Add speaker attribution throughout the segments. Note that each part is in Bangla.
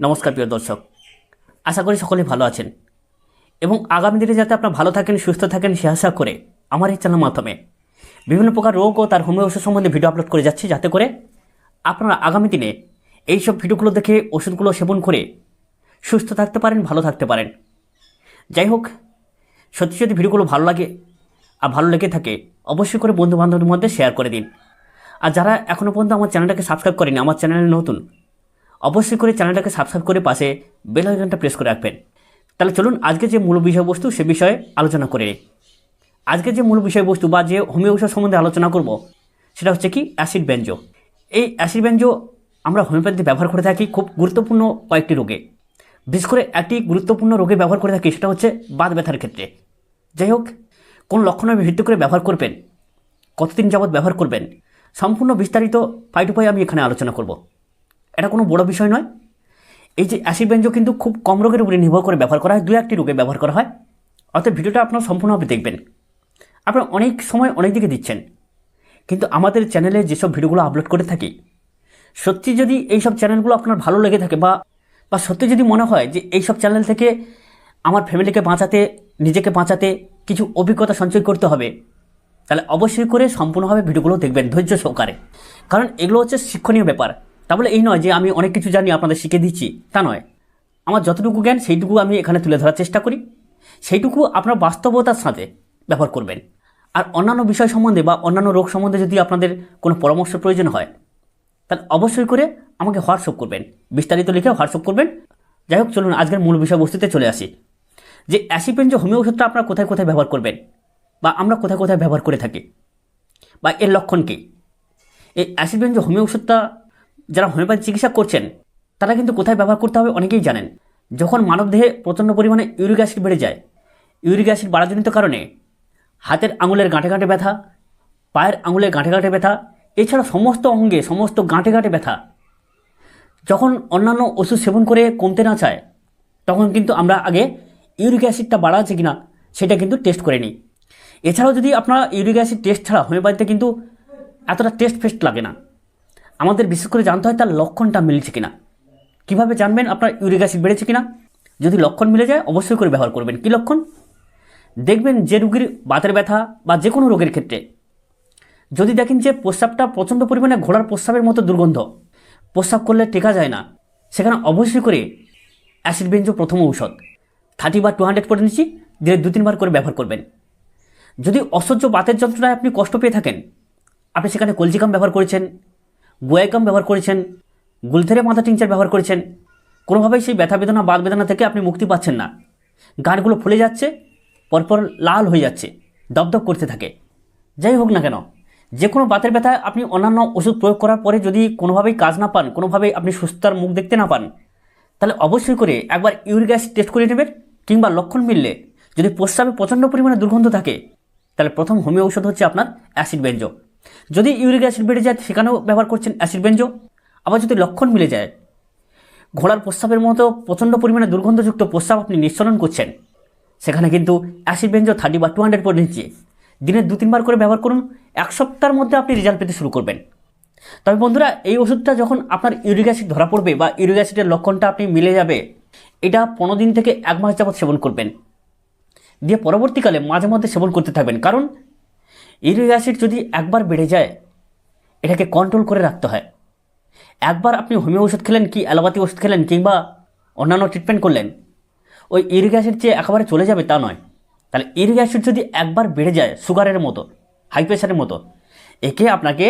Speaker 1: নমস্কার প্রিয় দর্শক। আশা করি সকলেই ভালো আছেন। এবং আগামী দিনে যাতে আপনারা ভালো থাকেন, সুস্থ থাকেন, সে আশা করে আমার এই চ্যানেলের মাধ্যমে বিভিন্ন প্রকার রোগ ও তার হোমিও ওষুধ সম্বন্ধে ভিডিও আপলোড করে যাচ্ছি। যাতে করে আপনারা আগামী দিনে এই সব ভিডিওগুলো দেখে, ওষুধগুলো সেবন করে সুস্থ থাকতে পারেন, ভালো থাকতে পারেন। যাই হোক, সত্যি যদি ভিডিওগুলো ভালো লাগে আর ভালো লেগে থাকে, অবশ্যই করে বন্ধু বান্ধবের মধ্যে শেয়ার করে দিন। আর যারা এখনও পর্যন্ত আমার চ্যানেলটাকে সাবস্ক্রাইব করেনি, আমার চ্যানেলে নতুন অবশ্যই করে চ্যানেলটাকে সাবস্ক্রাইব করে পাশে বেল আইকনটা প্রেস করে রাখবেন। তাহলে চলুন আজকে যে মূল বিষয়বস্তু সে বিষয়ে আলোচনা করে আজকে যে মূল বিষয়বস্তু বা যে হোমিও ঔষধ সম্বন্ধে আলোচনা করব, সেটা হচ্ছে কি অ্যাসিড ব্যঞ্জো এই অ্যাসিড ব্যঞ্জো আমরা হোমিওপ্যাথি ব্যবহার করে থাকি খুব গুরুত্বপূর্ণ কয়েকটি রোগে। বিশেষ করে একটি গুরুত্বপূর্ণ রোগে ব্যবহার করে থাকি, সেটা হচ্ছে বাত ব্যথার ক্ষেত্রে। যাই হোক, কোন লক্ষণের ভিত্তি করে ব্যবহার করবেন, কতদিন যাবৎ ব্যবহার করবেন, সম্পূর্ণ বিস্তারিত পাই পাই আমি এখানে আলোচনা করব। এটা কোনো বড় বিষয় নয়। এই যে অ্যাসিড ব্যঞ্জক কিন্তু খুব কম রোগের উপরে নির্ভর করে ব্যবহার করা হয়, দু একটি রোগে ব্যবহার করা হয়। অর্থাৎ ভিডিওটা আপনার সম্পূর্ণভাবে দেখবেন। আপনারা অনেক সময় অনেক দিকে দিচ্ছেন। কিন্তু আমাদের চ্যানেলে যেসব ভিডিওগুলো আপলোড করে থাকি, সত্যি যদি এই সব চ্যানেলগুলো আপনার ভালো লেগে থাকে বা বা সত্যি যদি মনে হয় যে এই সব চ্যানেল থেকে আমার ফ্যামিলিকে বাঁচাতে, নিজেকে বাঁচাতে কিছু অভিজ্ঞতা সঞ্চয় করতে হবে, তাহলে অবশ্যই করে সম্পূর্ণভাবে ভিডিওগুলো দেখবেন ধৈর্য সহকারে। কারণ এগুলো হচ্ছে শিক্ষণীয় ব্যাপার। তা বলে এই নয় যে আমি অনেক কিছু জানি, আপনাদের শিখে দিচ্ছি। তা নয়। আমার যতটুকু জ্ঞান, সেইটুকু আমি এখানে তুলে ধরার চেষ্টা করি। সেইটুকু আপনার বাস্তবতার সাথে ব্যবহার করবেন। আর অন্যান্য বিষয় সম্বন্ধে বা অন্যান্য রোগ সম্বন্ধে যদি আপনাদের কোনো পরামর্শ প্রয়োজন হয়, তাহলে অবশ্যই করে আমাকে হোয়াটসঅ্যাপ করবেন। বিস্তারিত লিখে হোয়াটসঅ্যাপ করবেন। যাই হোক, চলুন আজকের মূল বিষয়বস্তুতে চলে আসি। যে অ্যাসিপেন যে হোমিও ওষুধটা আপনারা কোথায় কোথায় ব্যবহার করবেন বা আমরা কোথায় কোথায় ব্যবহার করে থাকি বা এর লক্ষণ কী? এই অ্যাসিডবেন যে হোমিও ওষুধটা যারা হোমিওপ্যাথি চিকিৎসা করছেন, তারা কিন্তু কোথায় ব্যবহার করতে হবে অনেকেই জানেন। যখন মানবদেহে প্রচণ্ড পরিমাণে ইউরিক অ্যাসিড বেড়ে যায়, ইউরিক অ্যাসিড বাড়াজনিত কারণে হাতের আঙুলের গাঁটে গাঁটে ব্যথা, পায়ের আঙুলের গাঁটে গাঁটে ব্যথা, এছাড়া সমস্ত অঙ্গে, সমস্ত গাঁটে গাঁটে ব্যথা। যখন অন্যান্য ওষুধ সেবন করে কমতে না চায়, তখন কিন্তু আমরা আগে ইউরিক অ্যাসিডটা বাড়া আছে কিনা সেটা কিন্তু টেস্ট করে নিই। এছাড়াও যদি আপনারা ইউরিক অ্যাসিড টেস্ট ছাড়া হোমিওপ্যাথিতে কিন্তু এতটা টেস্ট ফেস্ট লাগে না। আমাদের বিশেষ করে জানতে হয় তার লক্ষণটা মিলছে কিনা। কীভাবে জানবেন আপনার ইউরিক অ্যাসিড বেড়েছে কিনা? যদি লক্ষণ মিলে যায়, অবশ্যই করে ব্যবহার করবেন। কী লক্ষণ? দেখবেন যে রুগীর বাতের ব্যথা বা যে কোনো রোগের ক্ষেত্রে। যদি দেখেন যে প্রস্রাবটা প্রচণ্ড পরিমাণে ঘোড়ার প্রস্রাবের মতো দুর্গন্ধ, প্রস্রাব করলে টেকা যায় না। সেখানে অবশ্যই করে অ্যাসিড বেঞ্জো প্রথম ঔষধ। থার্টি বা টু হান্ড্রেড করে নিচ্ছি দিনে দু তিনবার করে ব্যবহার করবেন। যদি অসহ্য বাতের যন্ত্রণায় আপনি কষ্ট পেয়ে থাকেন, আপনি সেখানে কলজিকাম ব্যবহার করেছেন গোয়াইকাম ব্যবহার করেছেন, গুলথেরে মাথা টিংচার ব্যবহার করেছেন, কোনোভাবেই সেই ব্যথা বেদনা বাদ বেদনা থেকে আপনি মুক্তি পাচ্ছেন না। গাঁটগুলো ফুলে যাচ্ছে, পরপর লাল হয়ে যাচ্ছে, দপদপ করতে থাকে। যাই হোক না কেন যে কোনো বাতের ব্যথায় আপনি অন্যান্য ওষুধ প্রয়োগ করার পরে যদি কোনোভাবেই কাজ না পান, কোনোভাবেই আপনি সুস্থতার মুখ দেখতে না পান, তাহলে অবশ্যই করে একবার ইউরিক অ্যাসিড টেস্ট করে নেবেন, কিংবা লক্ষণ মিললে যদি প্রস্রাবে প্রচণ্ড পরিমাণে দুর্গন্ধ থাকে, তাহলে প্রথম হোমিও ঔষধ হচ্ছে আপনার অ্যাসিড বেঞ্জো যদি ইউরিক অ্যাসিড বেড়ে যায়, সেখানেও ব্যবহার করছেন অ্যাসিড বেঞ্জো আবার যদি লক্ষণ মিলে যায়, ঘোড়ার প্রস্রাবের মতো প্রচণ্ড পরিমাণে দুর্গন্ধযুক্ত প্রস্রাব আপনি নিঃসরণ করছেন, সেখানে কিন্তু অ্যাসিড বেঞ্জো থার্টি বা টু হান্ড্রেড পর নিচ্ছে দিনে দু, তিনবার করে ব্যবহার করুন, এক সপ্তাহের মধ্যে আপনি রেজাল্ট পেতে শুরু করবেন। তবে বন্ধুরা, এই ওষুধটা যখন আপনার ইউরিক অ্যাসিড ধরা পড়বে বা ইউরিক অ্যাসিডের লক্ষণটা আপনি মিলে যাবে, এটা পনেরো দিন থেকে এক মাস যাবৎ সেবন করবেন। দিয়ে পরবর্তীকালে মাঝে মধ্যে সেবন করতে থাকবেন। কারণ ইউরিক অ্যাসিড যদি একবার বেড়ে যায়, এটাকে কন্ট্রোল করে রাখতে হয়। একবার আপনি হোমিও ওষুধ খেলেন কি অ্যালোপ্যাথি ওষুধ খেলেন কিংবা অন্যান্য ট্রিটমেন্ট করলেন, ওই ইউরিক অ্যাসিড যে একেবারে চলে যাবে তা নয়। তাহলে ইউরিক অ্যাসিড যদি একবার বেড়ে যায় সুগারের মতো হাই প্রেশারের মতো, একে আপনাকে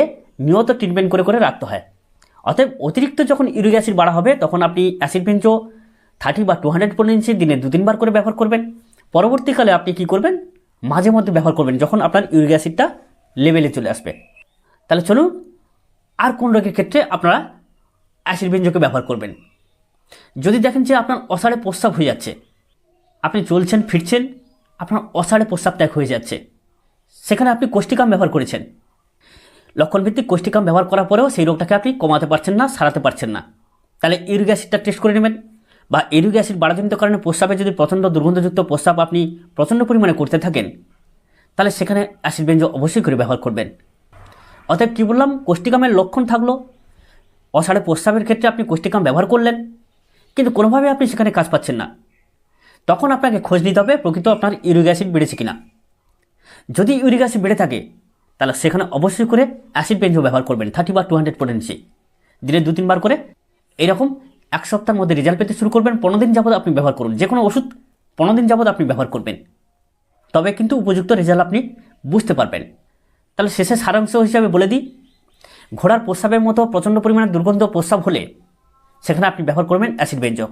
Speaker 1: নিয়ত ট্রিটমেন্ট করে করে রাখতে হয়। অতএব অতিরিক্ত যখন ইউরিক অ্যাসিড বাড়া হবে, তখন আপনি অ্যাসিড বেঞ্চো থার্টি বা টু হান্ড্রেড পর ইঞ্চি দিনে দু তিনবার করে ব্যবহার করবেন। পরবর্তীকালে আপনি কি করবেন? মাঝে মধ্যে ব্যবহার করবেন, যখন আপনার ইউরিক অ্যাসিডটা লেভেলে চলে আসবে। তাহলে চলুন, আর কোন রোগের ক্ষেত্রে আপনারা অ্যাসিড বেঞ্জোকে ব্যবহার করবেন? যদি দেখেন যে আপনার অসাড়ে প্রস্রাব হয়ে যাচ্ছে, আপনি চলছেন, ফিরছেন, আপনার অসাড়ে প্রস্রাব ত্যাগ হয়ে যাচ্ছে, সেখানে আপনি কোষ্টিকাম ব্যবহার করেছেন। লক্ষণভিত্তিক কোষ্টিকাম ব্যবহার করার পরেও সেই রোগটাকে আপনি কমাতে পারছেন না, সারাতে পারছেন না। তাহলে ইউরিক অ্যাসিডটা টেস্ট করে নেবেন। বা ইউরিক অ্যাসিড বাড়াজনিত কারণে প্রস্রাবে যদি প্রচণ্ড দুর্গন্ধযুক্ত প্রস্রাব আপনি প্রচণ্ড পরিমাণে করতে থাকেন, তাহলে সেখানে অ্যাসিড বেঞ্জ অবশ্যই করে ব্যবহার করবেন। অতএব কী বললাম? কোষ্টিকামের লক্ষণ থাকল, অসাড়ে প্রস্রাবের ক্ষেত্রে আপনি কোষ্টিকাম ব্যবহার করলেন, কিন্তু কোনোভাবে আপনি সেখানে কাজ পাচ্ছেন না। তখন আপনাকে খোঁজ নিতে হবে, প্রকৃত আপনার ইউরিক অ্যাসিড বেড়েছে কিনা। যদি ইউরিক অ্যাসিড বেড়ে থাকে, তাহলে সেখানে অবশ্যই করে অ্যাসিড বেঞ্জো ব্যবহার করবেন থার্টি বা টু হান্ড্রেড পোটেন্সি দিনে দু তিনবার করে, এরকম এক সপ্তাহের মধ্যে রেজাল্ট পেতে শুরু করবেন, পনেরো দিন যাবত আপনি ব্যবহার করুন। যে কোনো ওষুধ পনেরো দিন যাবত আপনি ব্যবহার করবেন। তবে কিন্তু উপযুক্ত রেজাল্ট আপনি বুঝতে পারবেন। তাহলে শেষে সারাংশ হিসাবে বলে দিই, ঘোড়ার প্রস্রাবের মতো প্রচণ্ড পরিমাণে দুর্গন্ধ প্রস্রাব হলে সেখানে আপনি ব্যবহার করবেন অ্যাসিড বেঞ্জো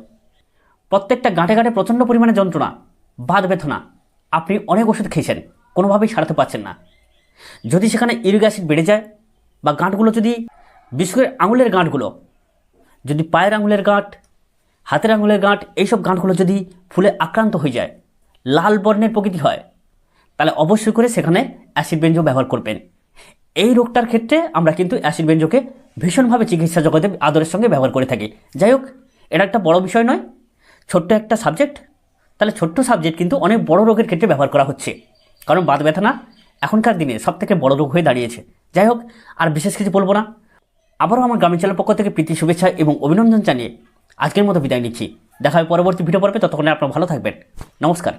Speaker 1: প্রত্যেকটা গাঁটে গাঁটে প্রচণ্ড পরিমাণে যন্ত্রণা বাদ বেথনা আপনি অনেক ওষুধ খেয়েছেন, কোনোভাবেই সারাতে পারছেন না। যদি সেখানে ইউরিক অ্যাসিড বেড়ে যায় বা গাঁটগুলো যদি বিশেষ করে আঙুলের গাঁটগুলো যদি পায়ের আঙুলের গাঁট, হাতের আঙুলের গাঁট, এইসব গাঁটগুলো যদি ফুলে আক্রান্ত হয়ে যায়, লাল বর্ণের প্রকৃতি হয়, তাহলে অবশ্যই করে সেখানে অ্যাসিড বেঞ্জো ব্যবহার করবেন। এই রোগটার ক্ষেত্রে আমরা কিন্তু অ্যাসিড বেঞ্জোকে ভীষণভাবে চিকিৎসা জগতে আদরের সঙ্গে ব্যবহার করে থাকি। যাই হোক, এটা একটা বড় বিষয় নয়, ছোট্ট একটা সাবজেক্ট তাহলে ছোট্ট সাবজেক্ট কিন্তু অনেক বড় রোগের ক্ষেত্রে ব্যবহার করা হচ্ছে। কারণ বাত ব্যথা না, এখনকার দিনে সব থেকে বড় রোগ হয়ে দাঁড়িয়েছে। যাই হোক, আর বিশেষ কিছু বলব না। আবারও আমার গ্রামীণ চ্যানেল পক্ষ থেকে প্রীতি, শুভেচ্ছা এবং অভিনন্দন জানিয়ে আজকের মতো বিদায় নিচ্ছি। দেখা হবে পরবর্তী ভিডিও পর্বে, ততক্ষণে আপনারা ভালো থাকবেন। নমস্কার।